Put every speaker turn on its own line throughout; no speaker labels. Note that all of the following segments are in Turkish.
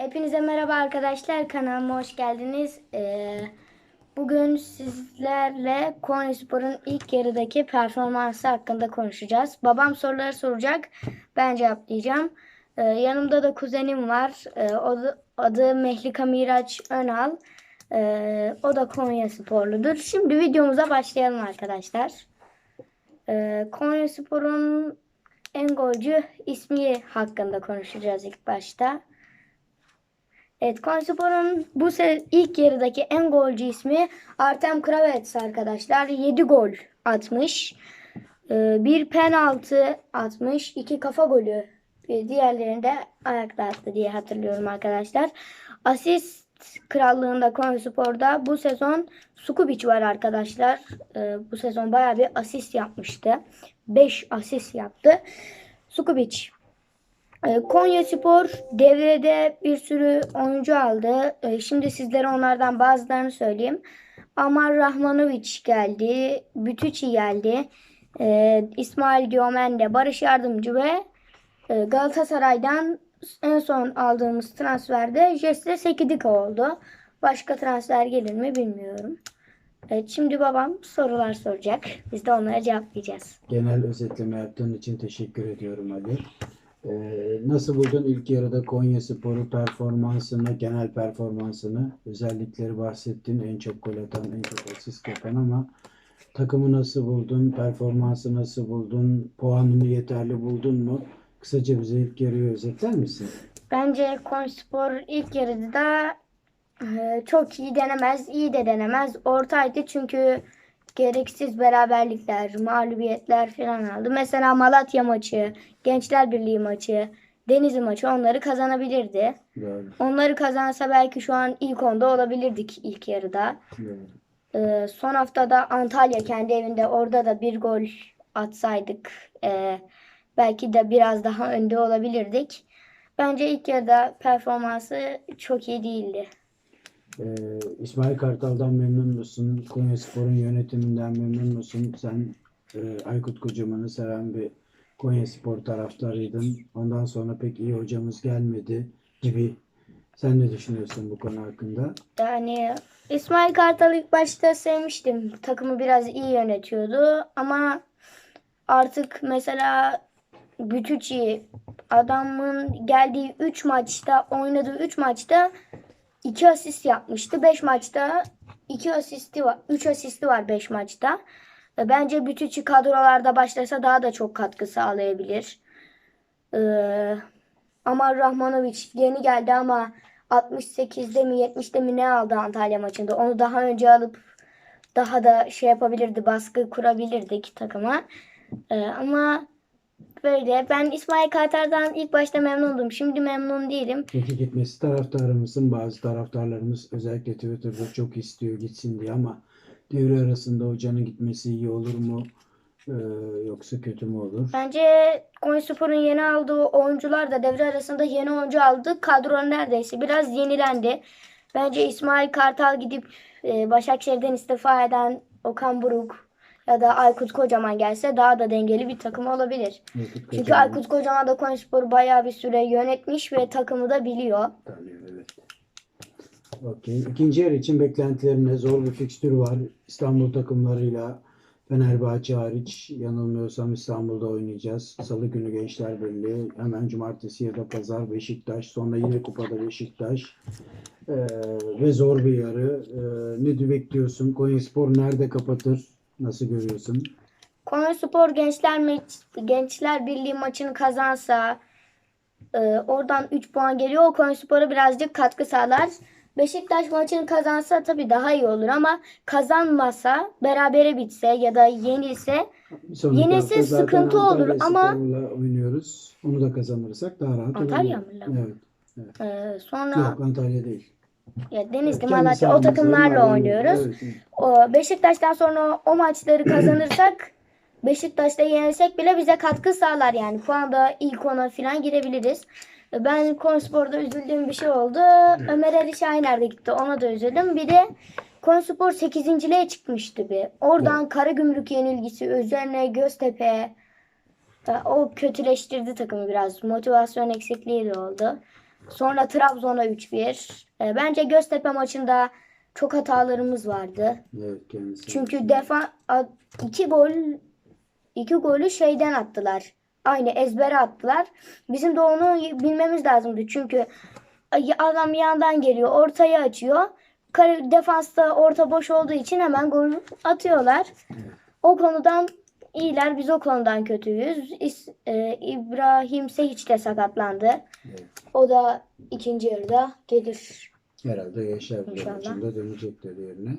Hepinize merhaba arkadaşlar. Kanalıma hoş geldiniz. Ee, bugün sizlerle Konyaspor'un ilk yarıdaki performansı hakkında konuşacağız. Babam soruları soracak. Ben cevaplayacağım. Ee, yanımda da kuzenim var. Ee, da- adı Mehlika Miraç Önal. Ee, o da Konyasporludur. Şimdi videomuza başlayalım arkadaşlar. Ee, Konyaspor'un en golcü ismi hakkında konuşacağız ilk başta. Evet Konyaspor'un bu ilk yarıdaki en golcü ismi Artem Kravets arkadaşlar. 7 gol atmış. Ee, bir penaltı atmış. iki kafa golü. Bir diğerlerini de ayakta attı diye hatırlıyorum arkadaşlar. Asist krallığında Konyaspor'da bu sezon Sukubic var arkadaşlar. Ee, bu sezon bayağı bir asist yapmıştı. 5 asist yaptı. Sukubic ee, Konya Spor devrede bir sürü oyuncu aldı. Ee, Şimdi sizlere onlardan bazılarını söyleyeyim. Amar Rahmanovic geldi. Bütüçi geldi. Ee, İsmail Diomende, Barış Yardımcı ve e, Galatasaray'dan en son aldığımız transferde Jesse Sekidika oldu. Başka transfer gelir mi bilmiyorum. Evet, şimdi babam sorular soracak. Biz de onlara cevaplayacağız.
Genel özetleme yaptığın için teşekkür ediyorum Ali. Ee, nasıl buldun ilk yarıda Konya Sporu performansını, genel performansını? Özellikleri bahsettin. En çok gol atan, en çok asist yapan ama takımı nasıl buldun? Performansı nasıl buldun? Puanını yeterli buldun mu? Kısaca bize ilk yarıyı özetler misin?
Bence Konyaspor ilk yarıda e, çok iyi denemez, iyi de denemez. Ortaydı çünkü gereksiz beraberlikler, mağlubiyetler falan aldı. Mesela Malatya maçı, Gençler Birliği maçı, Denizli maçı onları kazanabilirdi.
Doğru.
Onları kazansa belki şu an ilk onda olabilirdik ilk yarıda.
doğru.
E, son haftada Antalya kendi evinde orada da bir gol atsaydık e, belki de biraz daha önde olabilirdik. Bence ilk yarıda performansı çok iyi değildi.
Ee, İsmail Kartal'dan memnun musun? Konya Spor'un yönetiminden memnun musun? Sen e, Aykut Kocaman'ı seven bir Konya Spor taraftarıydın. Ondan sonra pek iyi hocamız gelmedi gibi. Sen ne düşünüyorsun bu konu hakkında?
Yani İsmail Kartal ilk başta sevmiştim. Takımı biraz iyi yönetiyordu ama artık mesela Bütücü adamın geldiği 3 maçta oynadığı 3 maçta 2 asist yapmıştı. 5 maçta 2 asisti var. 3 asisti var 5 maçta. Bence Bütücü kadrolarda başlasa daha da çok katkı sağlayabilir. Ee, Amar Rahmanovic yeni geldi ama 68'de mi 70'de mi ne aldı Antalya maçında. Onu daha önce alıp daha da şey yapabilirdi, baskı kurabilirdik takıma. Ee, ama böyle ben İsmail Kartal'dan ilk başta memnundum. Şimdi memnun değilim.
Peki gitmesi taraftarı mısın? Bazı taraftarlarımız özellikle Twitter'da çok istiyor gitsin diye ama devre arasında hocanın gitmesi iyi olur mu? Ee, yoksa kötü mü olur?
Bence Konyaspor'un yeni aldığı oyuncular da devre arasında yeni oyuncu aldı. Kadro neredeyse biraz yenilendi. Bence İsmail Kartal gidip e, Başakşehir'den istifa eden Okan Buruk ya da Aykut Kocaman gelse daha da dengeli bir takım olabilir.
Aykut
Çünkü
Kocaman
Aykut Kocaman da Konyaspor'u bayağı bir süre yönetmiş ve takımı da biliyor.
tanıyor, evet. Okey. İkinci yarı için beklentilerine zor bir fikstürü var. İstanbul takımlarıyla Fenerbahçe hariç yanılmıyorsam İstanbul'da oynayacağız. Salı günü Gençler Birliği. Hemen cumartesi ya da pazar Beşiktaş. Sonra yine kupada Beşiktaş. Ee, ve zor bir yarı. Ee, ne bekliyorsun? Konyaspor nerede kapatır? Nasıl görüyorsun?
Konyaspor Gençler Meç- Gençler Birliği maçını kazansa e, oradan 3 puan geliyor. O Konyaspor'a birazcık katkı sağlar. Beşiktaş maçını kazansa tabii daha iyi olur ama kazanmasa, berabere bitse ya da yenilse
sonraki
Yenilse
hafta zaten
sıkıntı olur
Antalya
ama-
Spor'la oynuyoruz. Onu da kazanırsak daha rahat
Antalya
olabilir.
mı?
Evet.
e, sonra
Yok Antalya değil.
Ya Denizli,
Kendi
Malatya o takımlarla oynuyoruz.
evet, evet.
O, Beşiktaş'tan sonra o maçları kazanırsak Beşiktaş'ta yenilsek bile bize katkı sağlar yani. Puanda ilk ona falan girebiliriz. Ben Konspor'da üzüldüğüm bir şey oldu. Ömer Ali Şahiner de gitti. Ona da üzüldüm. Bir de Konspor 8.liğe çıkmıştı bir. Oradan Karagümrük yenilgisi üzerine Göztepe e, o kötüleştirdi takımı biraz. Motivasyon eksikliği de oldu. Sonra Trabzon'a 3-1. E, bence Göztepe maçında çok hatalarımız vardı.
Evet kendisi.
Çünkü defa a- iki gol iki golü şeyden attılar. Aynı ezbere attılar. Bizim de onu bilmemiz lazımdı. Çünkü adam yandan geliyor, ortaya açıyor. Kale, defansta orta boş olduğu için hemen gol atıyorlar. O konudan iyiler, biz o konudan kötüyüz. İs- e, İbrahim Sehiç de sakatlandı.
Evet.
O da ikinci yarıda gelir.
Herhalde Yaşar maçında dönecektir yerine.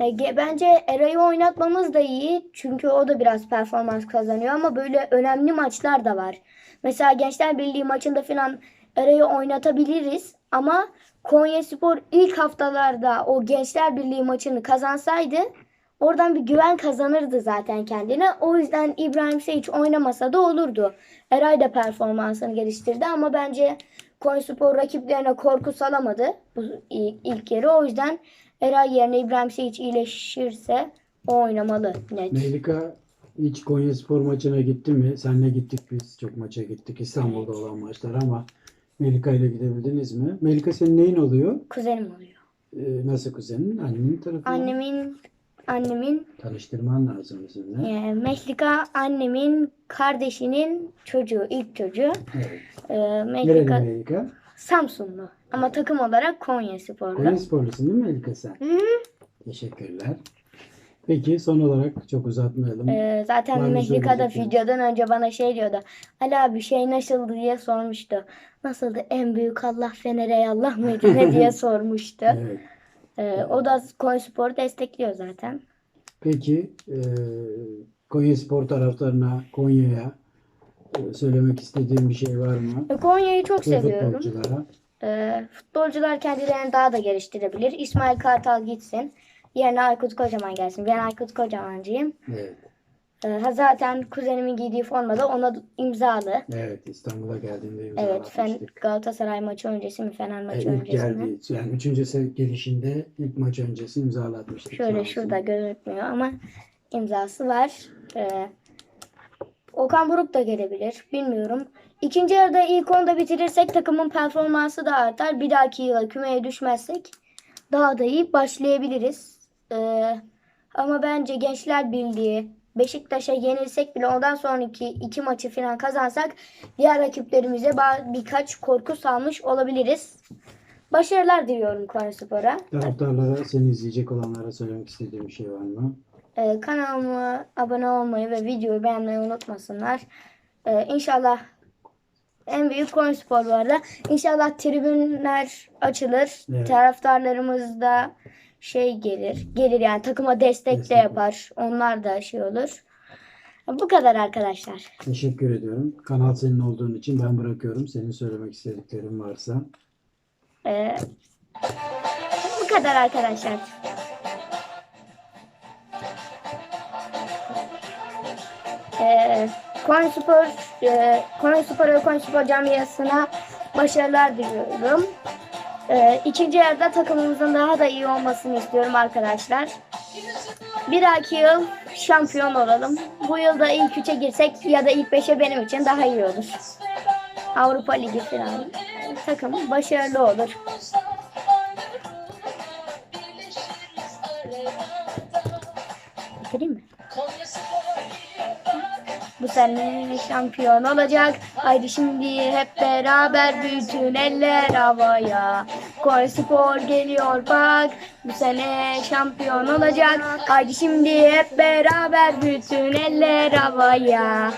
Ee,
E, Bence Eray'ı oynatmamız da iyi. Çünkü o da biraz performans kazanıyor ama böyle önemli maçlar da var. Mesela Gençler Birliği maçında falan Eray'ı oynatabiliriz ama Konyaspor ilk haftalarda o Gençler Birliği maçını kazansaydı oradan bir güven kazanırdı zaten kendine. O yüzden İbrahim Seyic oynamasa da olurdu. Eray da performansını geliştirdi ama bence Konyaspor rakiplerine korku salamadı bu ilk, ilk yarı. O yüzden Eray yerine İbrahim Seyic iyileşirse o oynamalı net.
Melika hiç Konya Spor maçına gitti mi? Senle gittik biz. Çok maça gittik. İstanbul'da olan maçlar ama Melika ile gidebildiniz mi? Melika senin neyin oluyor?
Kuzenim oluyor.
Ee, nasıl kuzenin? Annenin tarafı mı?
Annemin annemin
Tanıştırman lazım bizimle.
e, Mehlika annemin kardeşinin çocuğu, ilk çocuğu.
Evet.
E,
Nereli
Mehlika
Melika?
Samsunlu ama takım olarak Konya Spor'da.
Konya Sporlusun değil mi Melika sen?
Hı.
Teşekkürler. Peki son olarak çok uzatmayalım.
E, zaten
Var mı
Mehlika da
söyleyecekleriniz?
videodan önce bana şey diyordu. Ali abi şey nasıldı diye sormuştu. Nasıldı? En büyük Allah Fener'e Allah mıydı ne diye sormuştu.
Evet.
E, o da Konya Spor'u destekliyor zaten.
Peki e, Konya Spor taraftarına, Konya'ya e, söylemek istediğin bir şey var mı?
E, Konya'yı çok
Ve
seviyorum.
futbolculara.
Ee, futbolcular kendilerini daha da geliştirebilir. İsmail Kartal gitsin. Yerine Aykut Kocaman gelsin. Ben Aykut Kocamancıyım.
Evet.
Ee, ha zaten kuzenimin giydiği formada ona imzalı.
Evet İstanbul'a geldiğinde
Evet, Fen. Galatasaray maçı öncesi mi, Fener
E,
maçı
ilk
öncesi mi?
geldi. Yani üçüncü se- gelişinde ilk maç öncesi imzalatmıştık.
Şöyle
olsun.
şurada gözükmüyor ama imzası var. Ee, Okan Buruk da gelebilir. Bilmiyorum. İkinci yarıda ilk onda bitirirsek takımın performansı da artar. Bir dahaki yıla kümeye düşmezsek daha da iyi başlayabiliriz. Ee, ama bence Gençler Birliği Beşiktaş'a yenilsek bile ondan sonraki iki maçı falan kazansak diğer rakiplerimize birkaç korku salmış olabiliriz. Başarılar diliyorum Konyaspor'a.
Taraftarlara, seni izleyecek olanlara söylemek istediğim bir şey var mı?
Ee, kanalıma abone olmayı ve videoyu beğenmeyi unutmasınlar. Ee, inşallah en büyük Konyaspor bu arada. İnşallah tribünler açılır.
Evet.
Taraftarlarımız da şey gelir. Gelir yani takıma destek de yapar. Onlar da şey olur. Bu kadar arkadaşlar.
Teşekkür ediyorum. Kanal senin olduğun için ben bırakıyorum. Senin söylemek istediklerin varsa.
Ee, bu kadar arkadaşlar. Ee, Konyaspor, e, Konyaspor ve Konyaspor camiasına başarılar diliyorum. Ee, ikinci yarıda takımımızın daha da iyi olmasını istiyorum arkadaşlar. Bir dahaki yıl şampiyon olalım. Bu yılda ilk üçe girsek ya da ilk beşe benim için daha iyi olur. Avrupa Ligi falan. Takım başarılı olur. Bitireyim mi? Bu sene şampiyon olacak. Haydi şimdi hep beraber bütün eller havaya. Koy spor geliyor bak. Bu sene şampiyon olacak. Haydi şimdi hep beraber bütün eller havaya.